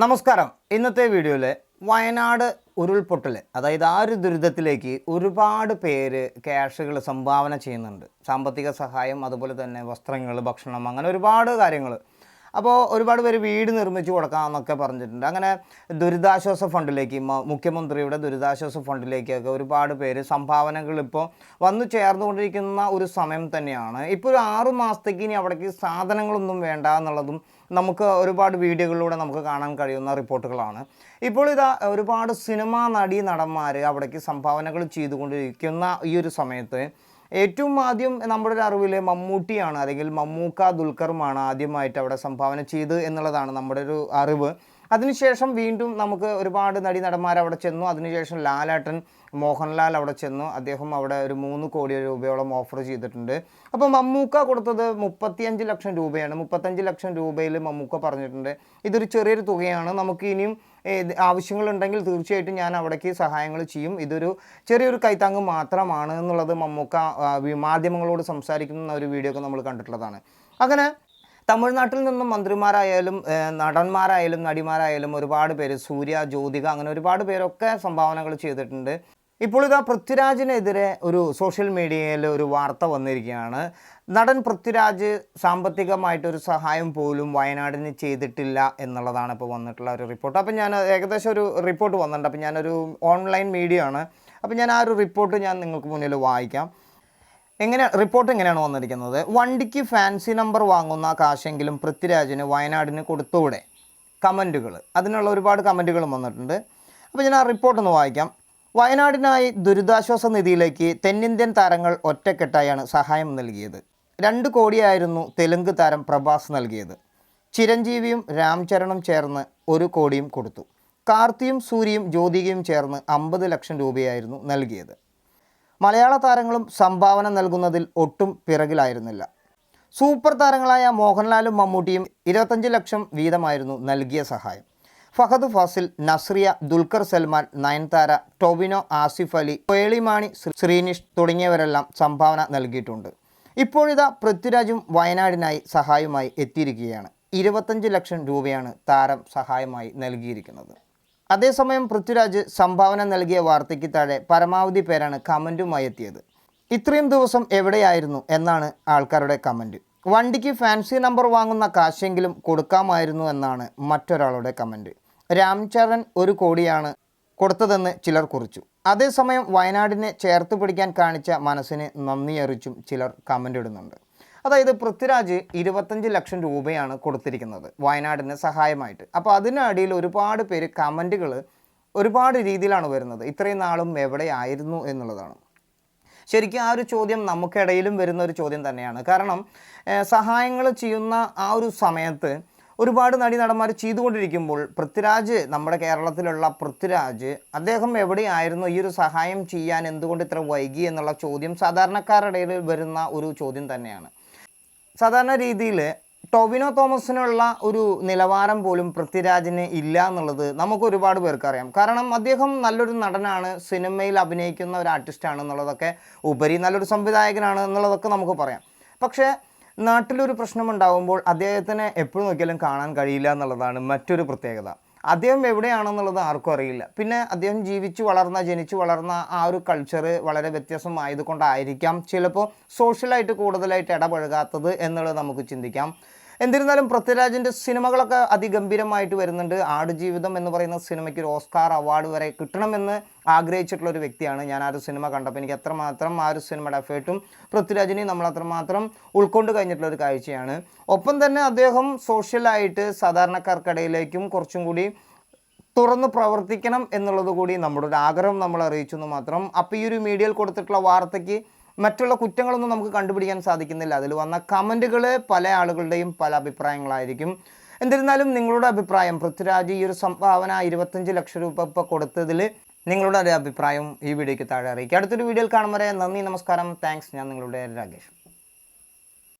നമസ്കാരം. ഇന്നത്തെ വീഡിയോയിൽ വയനാട് ഉരുൾപൊട്ടൽ അതായത് ആ ഒരു ദുരിതത്തിലേക്ക് ഒരുപാട് പേര് ക്യാഷുകൾ സംഭാവന ചെയ്യുന്നുണ്ട്. സാമ്പത്തിക സഹായം അതുപോലെ തന്നെ വസ്ത്രങ്ങൾ ഭക്ഷണം അങ്ങനെ ഒരുപാട് കാര്യങ്ങൾ അപ്പോൾ ഒരുപാട് പേര് വീട് നിർമ്മിച്ചു കൊടുക്കാമെന്നൊക്കെ പറഞ്ഞിട്ടുണ്ട്. അങ്ങനെ ദുരിതാശ്വാസ ഫണ്ടിലേക്ക് മുഖ്യമന്ത്രിയുടെ ദുരിതാശ്വാസ ഫണ്ടിലേക്കൊക്കെ ഒരുപാട് പേര് സംഭാവനകൾ ഇപ്പോൾ വന്നു ചേർന്നുകൊണ്ടിരിക്കുന്ന ഒരു സമയം തന്നെയാണ്. ഇപ്പോൾ ഒരു ആറു മാസത്തേക്ക് ഇനി അവിടേക്ക് സാധനങ്ങളൊന്നും വേണ്ട എന്നുള്ളതും നമുക്ക് ഒരുപാട് വീഡിയോകളിലൂടെ നമുക്ക് കാണാൻ കഴിയുന്ന റിപ്പോർട്ടുകളാണ്. ഇപ്പോൾ ഇതാ ഒരുപാട് സിനിമാ നടീ നടന്മാർ അവിടേക്ക് സംഭാവനകൾ ചെയ്തുകൊണ്ടിരിക്കുന്ന ഈ ഒരു സമയത്ത് ഏറ്റവും ആദ്യം നമ്മുടെ ഒരു അറിവിൽ മമ്മൂട്ടിയാണ് അല്ലെങ്കിൽ മമ്മൂക്ക ദുൽഖറുമാണ് ആദ്യമായിട്ട് അവിടെ സംഭാവന ചെയ്ത് എന്നുള്ളതാണ് നമ്മുടെ ഒരു അറിവ്. അതിനുശേഷം വീണ്ടും നമുക്ക് ഒരുപാട് നടി നടന്മാർ അവിടെ ചെന്നു. അതിനുശേഷം ലാലേട്ടൻ മോഹൻലാൽ അവിടെ ചെന്നു. അദ്ദേഹം അവിടെ ഒരു മൂന്ന് കോടി രൂപയോളം ഓഫർ ചെയ്തിട്ടുണ്ട്. അപ്പോൾ മമ്മൂക്ക കൊടുത്തത് മുപ്പത്തിയഞ്ച് ലക്ഷം രൂപയാണ്. മുപ്പത്തഞ്ച് ലക്ഷം രൂപയിൽ മമ്മൂക്ക പറഞ്ഞിട്ടുണ്ട്. ഇതൊരു ചെറിയൊരു തുകയാണ്. നമുക്ക് ഇനിയും ആവശ്യങ്ങളുണ്ടെങ്കിൽ തീർച്ചയായിട്ടും ഞാൻ അവിടേക്ക് സഹായങ്ങൾ ചെയ്യും. ഇതൊരു ചെറിയൊരു കൈത്താങ്ങ് മാത്രമാണ് എന്നുള്ളത് മമ്മൂക്ക മാധ്യമങ്ങളോട് സംസാരിക്കുന്ന ഒരു വീഡിയോ ഒക്കെ നമ്മൾ കണ്ടിട്ടുള്ളതാണ്. അങ്ങനെ തമിഴ്നാട്ടിൽ നിന്നും മന്ത്രിമാരായാലും നടന്മാരായാലും നടിമാരായാലും ഒരുപാട് പേര് സൂര്യ ജ്യോതിക അങ്ങനെ ഒരുപാട് പേരൊക്കെ സംഭാവനകൾ ചെയ്തിട്ടുണ്ട്. ഇപ്പോൾ ഇതാ പൃഥ്വിരാജിനെതിരെ ഒരു സോഷ്യൽ മീഡിയയിൽ ഒരു വാർത്ത വന്നിരിക്കുകയാണ്. നടൻ പൃഥ്വിരാജ് സാമ്പത്തികമായിട്ടൊരു സഹായം പോലും വയനാടിന് ചെയ്തിട്ടില്ല എന്നുള്ളതാണ് ഇപ്പോൾ വന്നിട്ടുള്ള ഒരു റിപ്പോർട്ട്. അപ്പോൾ ഞാൻ ഏകദേശം ഒരു റിപ്പോർട്ട് വന്നിട്ടുണ്ട്. അപ്പോൾ ഞാനൊരു ഓൺലൈൻ മീഡിയ ആണ് അപ്പോൾ ഞാൻ ആ ഒരു റിപ്പോർട്ട് ഞാൻ നിങ്ങൾക്ക് മുന്നിൽ വായിക്കാം. എങ്ങനെ റിപ്പോർട്ട് എങ്ങനെയാണ് വന്നിരിക്കുന്നത്? വണ്ടിക്ക് ഫാൻസി നമ്പർ വാങ്ങുന്ന കാശെങ്കിലും പൃഥ്വിരാജിന് വയനാടിന് കൊടുത്തൂടെ? കമന്റുകൾ അതിനുള്ള ഒരുപാട് കമന്റുകളും വന്നിട്ടുണ്ട്. അപ്പോൾ ഞാൻ ആ റിപ്പോർട്ട് ഒന്ന് വായിക്കാം. വയനാടിനായി ദുരിതാശ്വാസ നിധിയിലേക്ക് തെന്നിന്ത്യൻ താരങ്ങൾ ഒറ്റക്കെട്ടായാണ് സഹായം നൽകിയത്. രണ്ട് കോടിയായിരുന്നു തെലുങ്ക് താരം പ്രഭാസ് നൽകിയത്. ചിരഞ്ജീവിയും രാംചരണും ചേർന്ന് ഒരു കോടിയും കൊടുത്തു. കാർത്തിയും സൂര്യയും ജ്യോതികയും ചേർന്ന് അമ്പത് ലക്ഷം രൂപയായിരുന്നു നൽകിയത്. മലയാള താരങ്ങളും സംഭാവന നൽകുന്നതിൽ ഒട്ടും പിറകിലായിരുന്നില്ല. സൂപ്പർ താരങ്ങളായ മോഹൻലാലും മമ്മൂട്ടിയും ഇരുപത്തഞ്ച് ലക്ഷം വീതമായിരുന്നു നൽകിയ സഹായം. ഫഹദ് ഫാസിൽ നസ്രിയ ദുൽഖർ സൽമാൻ നയൻതാര ടൊവിനോ ആസിഫ് അലി പേളിമാണി ശ്രീനിഷ് തുടങ്ങിയവരെല്ലാം സംഭാവന നൽകിയിട്ടുണ്ട്. ഇപ്പോഴിതാ പൃഥ്വിരാജും വയനാടിനായി സഹായമായി എത്തിയിരിക്കുകയാണ്. ഇരുപത്തഞ്ച് ലക്ഷം രൂപയാണ് താരം സഹായമായി നൽകിയിരിക്കുന്നത്. അതേസമയം പൃഥ്വിരാജ് സംഭാവന നൽകിയ വാർത്തയ്ക്ക് താഴെ പരമാവധി പേരാണ് കമന്റുമായി എത്തിയത്. ഇത്രയും ദിവസം എവിടെയായിരുന്നു എന്നാണ് ആൾക്കാരുടെ കമന്റ് വണ്ടിക്ക് ഫാൻസി നമ്പർ വാങ്ങുന്ന കാശെങ്കിലും കൊടുക്കാമായിരുന്നു എന്നാണ് മറ്റൊരാളുടെ കമന്റ് രാംചരൺ ഒരു കോടിയാണ് കൊടുത്തതെന്ന് ചിലർ കുറിച്ചു. അതേസമയം വയനാടിനെ ചേർത്ത് പിടിക്കാൻ കാണിച്ച മനസ്സിന് നന്ദി അറിയിച്ചും ചിലർ കമന്റ് ഇടുന്നുണ്ട്. അതായത് പൃഥ്വിരാജ് ഇരുപത്തഞ്ച് ലക്ഷം രൂപയാണ് കൊടുത്തിരിക്കുന്നത് വയനാടിന് സഹായമായിട്ട്. അപ്പോൾ അതിനടിയിൽ ഒരുപാട് പേര് കമന്റുകൾ ഒരുപാട് രീതിയിലാണ് വരുന്നത്. ഇത്രയും നാളും എവിടെയായിരുന്നു എന്നുള്ളതാണ്. ശരിക്കും ആ ഒരു ചോദ്യം നമുക്കിടയിലും വരുന്ന ഒരു ചോദ്യം തന്നെയാണ്. കാരണം സഹായങ്ങൾ ചെയ്യുന്ന ആ ഒരു സമയത്ത് ഒരുപാട് നടി നടന്മാർ ചെയ്തുകൊണ്ടിരിക്കുമ്പോൾ പൃഥ്വിരാജ് നമ്മുടെ കേരളത്തിലുള്ള പൃഥ്വിരാജ് അദ്ദേഹം എവിടെയായിരുന്നു ഈ ഒരു സഹായം ചെയ്യാൻ എന്തുകൊണ്ട് ഇത്ര വൈകി എന്നുള്ള ചോദ്യം സാധാരണക്കാരുടെ ഇടയിൽ വരുന്ന ഒരു ചോദ്യം തന്നെയാണ്. സാധാരണ രീതിയിൽ ടൊവിനോ തോമസിനുള്ള ഒരു നിലവാരം പോലും പൃഥ്വിരാജിന് ഇല്ല എന്നുള്ളത് നമുക്ക് ഒരുപാട് പേർക്ക് അറിയാം. കാരണം അദ്ദേഹം നല്ലൊരു നടനാണ് സിനിമയിൽ അഭിനയിക്കുന്ന ഒരു ആർട്ടിസ്റ്റാണ് എന്നുള്ളതൊക്കെ ഉപരി നല്ലൊരു സംവിധായകനാണ് എന്നുള്ളതൊക്കെ നമുക്ക് പറയാം. പക്ഷേ നാട്ടിലൊരു പ്രശ്നമുണ്ടാകുമ്പോൾ അദ്ദേഹത്തിന് എപ്പോഴും നോക്കിയാലും കാണാൻ കഴിയില്ല എന്നുള്ളതാണ് മറ്റൊരു പ്രത്യേകത. അദ്ദേഹം എവിടെയാണെന്നുള്ളത് ആർക്കും അറിയില്ല. പിന്നെ അദ്ദേഹം ജീവിച്ചു വളർന്ന ജനിച്ചു വളർന്ന ആ ഒരു കൾച്ചർ വളരെ വ്യത്യാസമായതുകൊണ്ടായിരിക്കാം ചിലപ്പോൾ സോഷ്യലായിട്ട് കൂടുതലായിട്ട് ഇടപഴകാത്തത് എന്നുള്ളത് നമുക്ക് ചിന്തിക്കാം. എന്നിരുന്നാലും പൃഥ്വിരാജിന്റെ സിനിമകളൊക്കെ അതിഗംഭീരമായിട്ട് വരുന്നുണ്ട്. ആടുജീവിതം എന്ന് പറയുന്ന സിനിമയ്ക്ക് ഒരു ഓസ്കാർ അവാർഡ് വരെ കിട്ടണമെന്ന് ആഗ്രഹിച്ചിട്ടുള്ള ഒരു വ്യക്തിയാണ് ഞാൻ ആ ഒരു സിനിമ കണ്ടപ്പോൾ. എനിക്ക് അത്രമാത്രം ആ ഒരു സിനിമയുടെ എഫേർട്ടും പൃഥ്വിരാജിനെയും നമ്മൾ അത്രമാത്രം ഉൾക്കൊണ്ട് കഴിഞ്ഞിട്ടുള്ള ഒരു കാഴ്ചയാണ്. ഒപ്പം തന്നെ അദ്ദേഹം സോഷ്യലായിട്ട് സാധാരണക്കാർക്കിടയിലേക്കും കുറച്ചും കൂടി തുറന്ന് പ്രവർത്തിക്കണം എന്നുള്ളത് കൂടി നമ്മുടെ ഒരു ആഗ്രഹം നമ്മൾ അറിയിച്ചു എന്ന് മാത്രം. അപ്പോൾ ഈ ഒരു മീഡിയയിൽ കൊടുത്തിട്ടുള്ള വാർത്തയ്ക്ക് മറ്റുള്ള കുറ്റങ്ങളൊന്നും നമുക്ക് കണ്ടുപിടിക്കാൻ സാധിക്കുന്നില്ല. അതിൽ വന്ന കമന്റുകൾ പല ആളുകളുടെയും പല അഭിപ്രായങ്ങളായിരിക്കും. എന്നിരുന്നാലും നിങ്ങളുടെ അഭിപ്രായം പൃഥ്വിരാജ് ഈ ഒരു സംഭാവന ഇരുപത്തഞ്ച് ലക്ഷം രൂപ ഇപ്പോൾ കൊടുത്തതിൽ നിങ്ങളുടെ ഒരു അഭിപ്രായം ഈ വീഡിയോയ്ക്ക് താഴെ അറിയിക്കുക. അടുത്തൊരു വീഡിയോയിൽ കാണും വരെ നന്ദി നമസ്കാരം. താങ്ക്സ്. ഞാൻ നിങ്ങളുടെ രാകേഷ്.